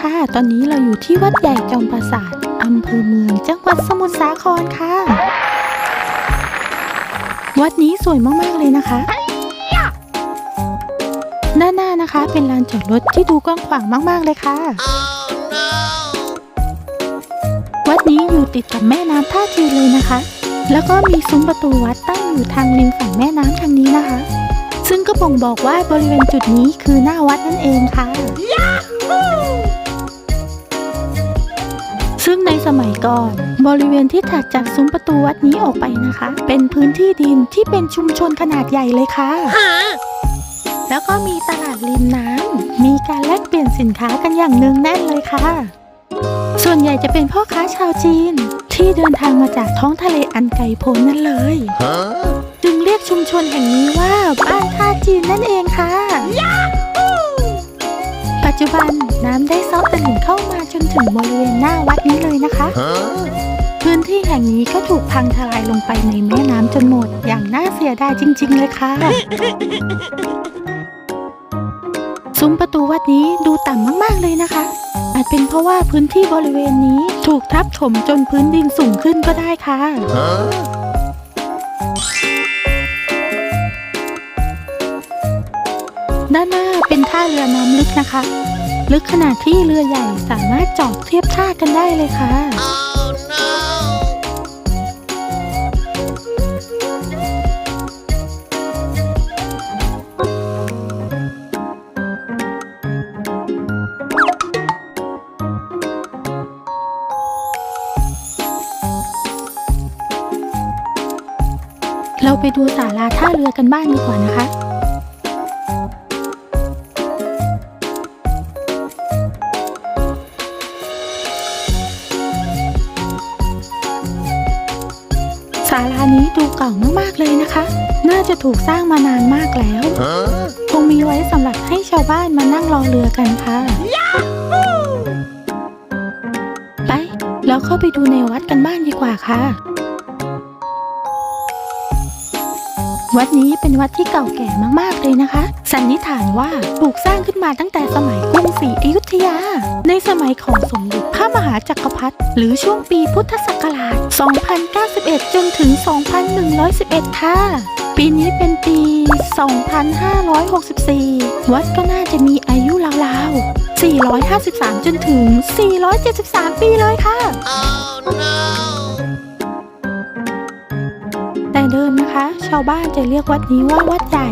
ค่ะ ตอนนี้เราอยู่ที่วัดใหญ่จอมปราสาทอำเภอเมืองจังหวัดสมุทรสาครค่ะ วัดนี้สวยมากๆเลยนะคะ ด้านหน้านะคะเป็นลานจอดรถที่ดูกว้างขวางมากๆเลยค่ะ วัดนี้อยู่ติดกับแม่น้ำท่าจีนเลยนะคะ แล้วก็มีซุ้มประตูวัดตั้งอยู่ทางริมฝั่งแม่น้ำทางนี้นะคะ ซึ่งก็บ่งบอกว่าบริเวณจุดนี้คือหน้าวัดนั่นเองค่ะ ซึ่งในสมัยก่อน บริเวณที่ถัดจากซุ้มประตูวัดนี้ออกไปนะคะ เป็นพื้นที่ดินที่เป็นชุมชนขนาดใหญ่เลยค่ะ แล้วก็มีตลาดริมน้ำมีการแลกเปลี่ยนสินค้ากันอย่างเนืองแน่นเลยค่ะ ส่วนใหญ่จะเป็นพ่อค้าชาวจีน ที่เดินทางมาจากท้องทะเลอันไกลโพ้นนั่นเลยจึงเรียกชุมชนแห่งนี้ว่าบ้านท่าจีนนั่นเองค่ะปั จจุบันน้ำได้ซอกตลิ่งเข้ามาจนถึงบริเวณหน้าวัดนี้เลยนะคะ พื้นที่แห่งนี้ก็ถูกพังทลายลงไปในแม่น้ำจนหมด อย่างน่าเสียดายจริง ๆ เลยค่ะซุ้มประตูวัดนี้ดูต่ำมากๆเลยนะคะ อาจเป็นเพราะว่าพื้นที่บริเวณนี้ถูกทับถมจนพื้นดินสูงขึ้นก็ได้ค่ะ ด้านหน้า เป็นท่าเรือน้ำลึกนะคะ ลึกขนาดที่เรือใหญ่สามารถจอดเทียบท่ากันได้เลยค่ะเราไปดูศาลาท่าเรือกันบ้างดีกว่านะคะาลานี้ดูเก่ามากๆเลยนะคะ น่าจะถูกสร้างมานานมากแล้ว คงมีไว้สำหรับให้ชาวบ้านมานั่งรอเรือกันค่ะ ไป แล้วเข้าไปดูในวัดกันบ้างดีกว่าค่ะ วัดนี้เป็นวัดที่เก่าแก่มากๆเลยนะคะ สันนิษฐานว่าถูกสร้างขึ้นมาตั้งแต่สมัยกรุงศรีอยุธยา ในสมัยของสมเด็จพระมหาจักรพรรดิหรือช่วงปีพุทธศักราช 2091 จนถึง 2111 ค่ะ ปีนี้เป็นปี 2564 วัดก็น่าจะมีอายุราวๆ 453 จนถึง 473 ปีเลยค่ะแต่ เดิมนะคะ ชาวบ้านจะเรียกวัดนี้ว่าวัดใหญ่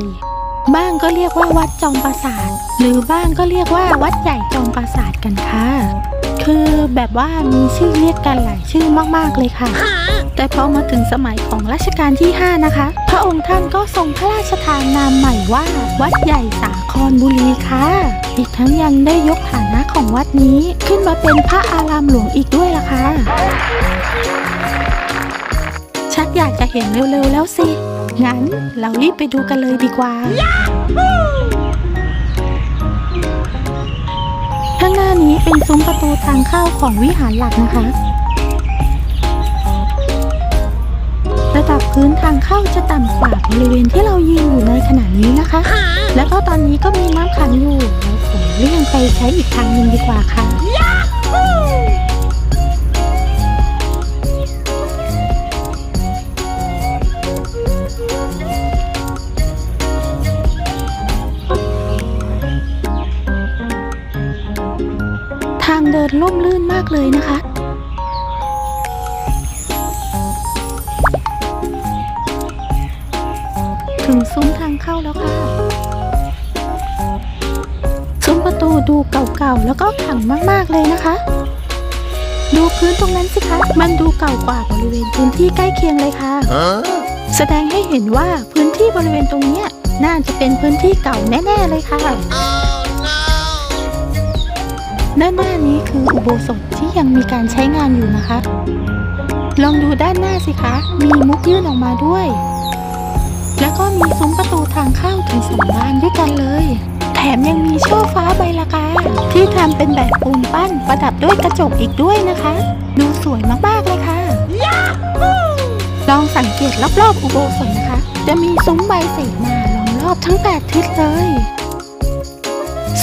บ้างก็เรียกว่าวัดจอมปราสาท หรือบ้างก็เรียกว่าวัดใหญ่จอมปราสาทกันค่ะ คือแบบว่ามีชื่อเรียกกันหลายชื่อมากๆเลยค่ะ แต่พอมาถึงสมัยของรัชกาลที่ 5 นะคะ พระองค์ท่านก็ทรงพระราชทานนามใหม่ว่า วัดใหญ่สาครบุรีค่ะ อีกทั้งยังได้ยกฐานะของวัดนี้ขึ้นมาเป็นพระอารามหลวงอีกด้วยล่ะค่ะ ชักอยากจะเห็นเร็วๆแล้วสิ งั้นเรารีบไปดูกันเลยดีกว่า ข้างหน้านี้เป็นซุ้มประตูทางเข้าของวิหารหลักนะคะ ระดับพื้นทางเข้าจะต่ำกว่าบริเวณที่เรายืนอยู่ในขณะนี้นะคะ แล้วก็ตอนนี้ก็มีน้ำขังอยู่เราขอเลี่ยงไปใช้อีกทางหนึ่งดีกว่าค่ะ เดินล่มลื่นมากเลยนะคะ ถึงซุ้มทางเข้าแล้วค่ะ ซุ้มประตูดูเก่าๆ แล้วก็ขลังมากๆเลยนะคะ ดูพื้นตรงนั้นสิคะ มันดูเก่ากว่าบริเวณพื้นที่ใกล้เคียงเลยค่ะ แสดงให้เห็นว่าพื้นที่บริเวณตรงเนี้ยน่าจะเป็นพื้นที่เก่าแน่ ๆ เลยค่ะ ด้านหน้านี้คืออุโบสถที่ยังมีการใช้งานอยู่นะคะ ลองดูด้านหน้าสิคะ มีมุกยื่นออกมาด้วย แล้วก็มีซุ้มประตูทางเข้าถึงสองบานด้วยกันเลย แถมยังมีช่อฟ้าใบละกาที่ทำเป็นแบบปูนปั้นประดับด้วยกระจกอีกด้วยนะคะ ดูสวยมากๆเลยค่ะลองสังเกตรอบๆอุโบสถนะคะ จะมีซุ้มใบเสมาล้อมรอบทั้งแปดทิศเลย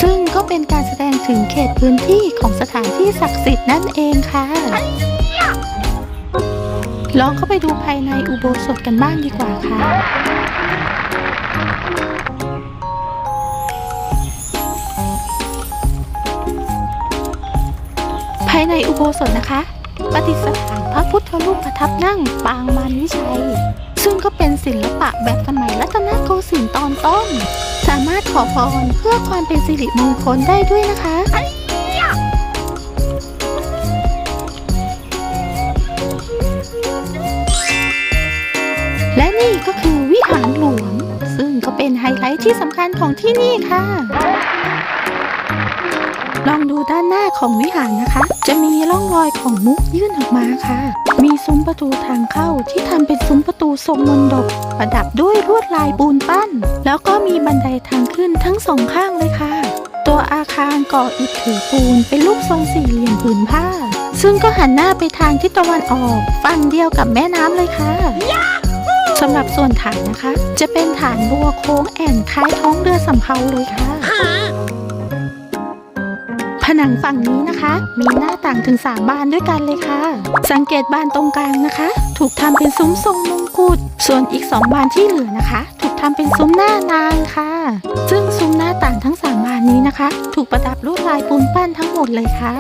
ซึ่งก็เป็นการแสดงถึงเขตพื้นที่ของสถานที่ศักดิ์สิทธิ์นั่นเองค่ะ ลองเข้าไปดูภายในอุโบสถกันบ้างดีกว่าค่ะ ภายในอุโบสถนะคะประดิษฐานพระพุทธรูปประทับนั่งปางมารวิชัย ซึ่งก็เป็นศิลปะแบบสมัยรัตนโกสินทร์ตอนต้นารถขอพรเพื่อความเป็นสิริมงคลได้ด้วยนะคะและนี่ก็คือวิหารหลวง ซึ่งก็เป็นไฮไลท์ที่สำคัญของที่นี่ค่ะ ลองดูด้านหน้าของวิหารนะคะ จะมีร่องรอยของมุกยื่นออกมาค่ะ มีซุ้มประตูทางเข้าที่ทำเป็นซุ้มประตูทรงมนดบประดับด้วยลวดลายปูนปั้น แล้วก็มีบันไดทางขึ้นทั้งสองข้างเลยค่ะ ตัวอาคารก่ออิฐถือปูนเป็นรูปทรงสี่เหลี่ยมผืนผ้า ซึ่งก็หันหน้าไปทางทิศตะวันออกฝั่งเดียวกับแม่น้ำเลยค่ะสำหรับส่วนฐานนะคะ จะเป็นฐานบัวโค้งแอ่นคล้ายท้องเรือสำเภาเลยค่ะ ผนังฝั่งนี้นะคะ มีหน้าต่างถึง 3 บานด้วยกันเลยค่ะ สังเกตบานตรงกลางนะคะ ถูกทำเป็นซุ้มทรงมงกุฎส่วนอีก 2 บานที่เหลือนะคะ ถูกทำเป็นซุ้มหน้านางค่ะ ซึ่งซุ้มหน้าต่างทั้ง 3 บานนี้นะคะ ถูกประดับลวดลายปูนปั้นทั้งหมดเลยค่ะ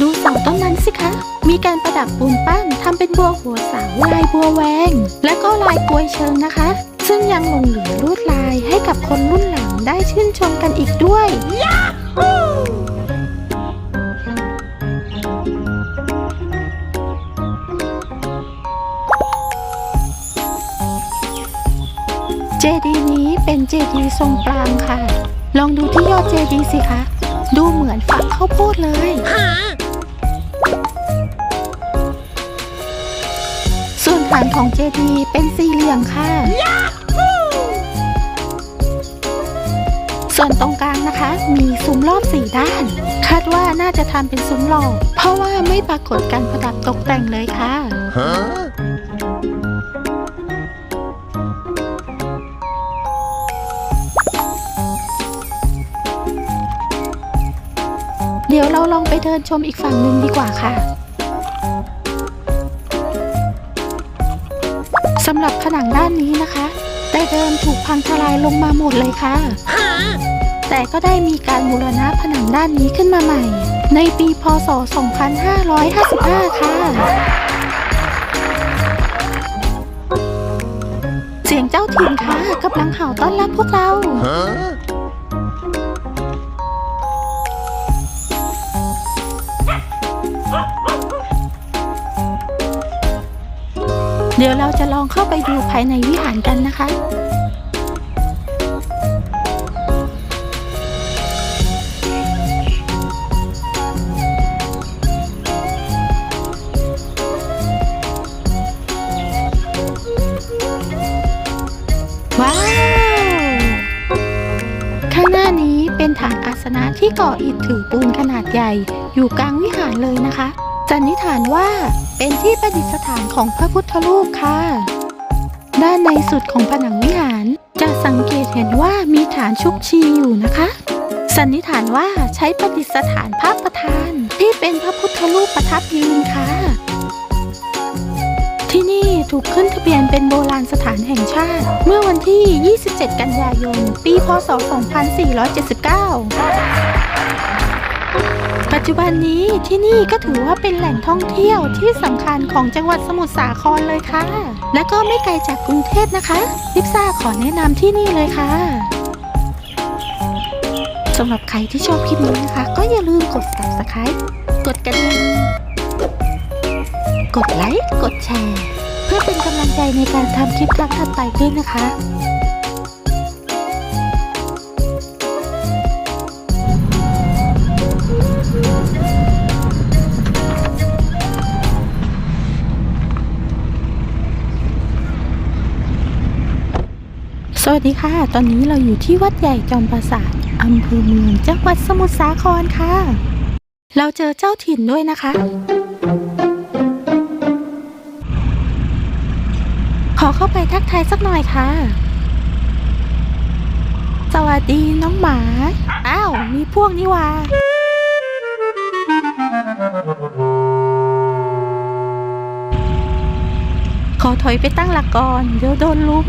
ดูเสาต้นนั้นสิคะมีการประดับปูนปั้นทำเป็นบัวหัวสาวลายบัวแวง และก็ลายกลวยเชิงนะคะ ซึ่งยังหลงเหลือลวดลายให้กับคนรุ่นหลังได้ชื่นชมกันอีกด้วย เจดีย์นี้เป็นเจดีย์ทรงปรางค่ะ ลองดูที่ยอดเจดีย์สิคะ ดูเหมือนฝักข้าวโพดเลยส่วนฐานของเจดีย์เป็นสี่เหลี่ยมค่ะ ส่วนตรงกลางนะคะ มีซุ้มรอบสี่ด้าน คาดว่าน่าจะทำเป็นซุ้มหลอกเพราะว่าไม่ปรากฏการประดับตกแต่งเลยค่ะ Huh? เดี๋ยวเราลองไปเดินชมอีกฝั่งหนึ่งดีกว่าค่ะสำหรับผนังด้านนี้นะคะ ได้เดิมถูกพังทลายลงมาหมดเลยค่ะ แต่ก็ได้มีการบูรณะผนังด้านนี้ขึ้นมาใหม่ ในปีพศ 2555 ค่ะ เสียงเจ้าถิ่นค่ะกำลังเห่าต้อนรับพวกเรา เดี๋ยวเราจะลองเข้าไปดูภายในวิหารกันนะคะ นอานะที่ก่ออิฐถือปูนขนาดใหญ่ อยู่กลางวิหารเลยนะคะสันนิษฐานว่าเป็นที่ประดิษฐานของพระพุทธรูปค่ะ ด้านในสุดของผนังวิหาร จะสังเกตเห็นว่ามีฐานชุกชีอยู่นะคะ สันนิษฐานว่าใช้ประดิษฐานพระประธาน ที่เป็นพระพุทธรูปประทับยืนค่ะ ที่นี่ถูกขึ้นทะเบียนเป็นโบราณสถานแห่งชาติ เมื่อวันที่ 27 กันยายน ปี พศ 2479 ปัจจุบันนี้ที่นี่ก็ถือว่าเป็นแหล่งท่องเที่ยวที่สำคัญของจังหวัดสมุทรสาครเลยค่ะ และก็ไม่ไกลจากกรุงเทพนะคะลิปซ่าขอแนะนำที่นี่เลยค่ะสำหรับใครที่ชอบคลิปนี้นะคะ ก็อย่าลืมกด subscribe กดกระดิ่ง กดไลค์ กดแชร์ เพื่อเป็นกำลังใจในการทำคลิปครั้งถัดไปด้วยนะคะ สวัสดีค่ะ ตอนนี้เราอยู่ที่วัดใหญ่จอมปราสาทอำเภอเมืองจังหวัดสมุทรสาครค่ะ เราเจอเจ้าถิ่นด้วยนะคะ ขอเข้าไปทักทายสักหน่อยค่ะ สวัสดีน้องหมา อ้าว มีพวกนี่วะขอถอยไปตั้งหลักก่อน เดี๋ยวโดนลุม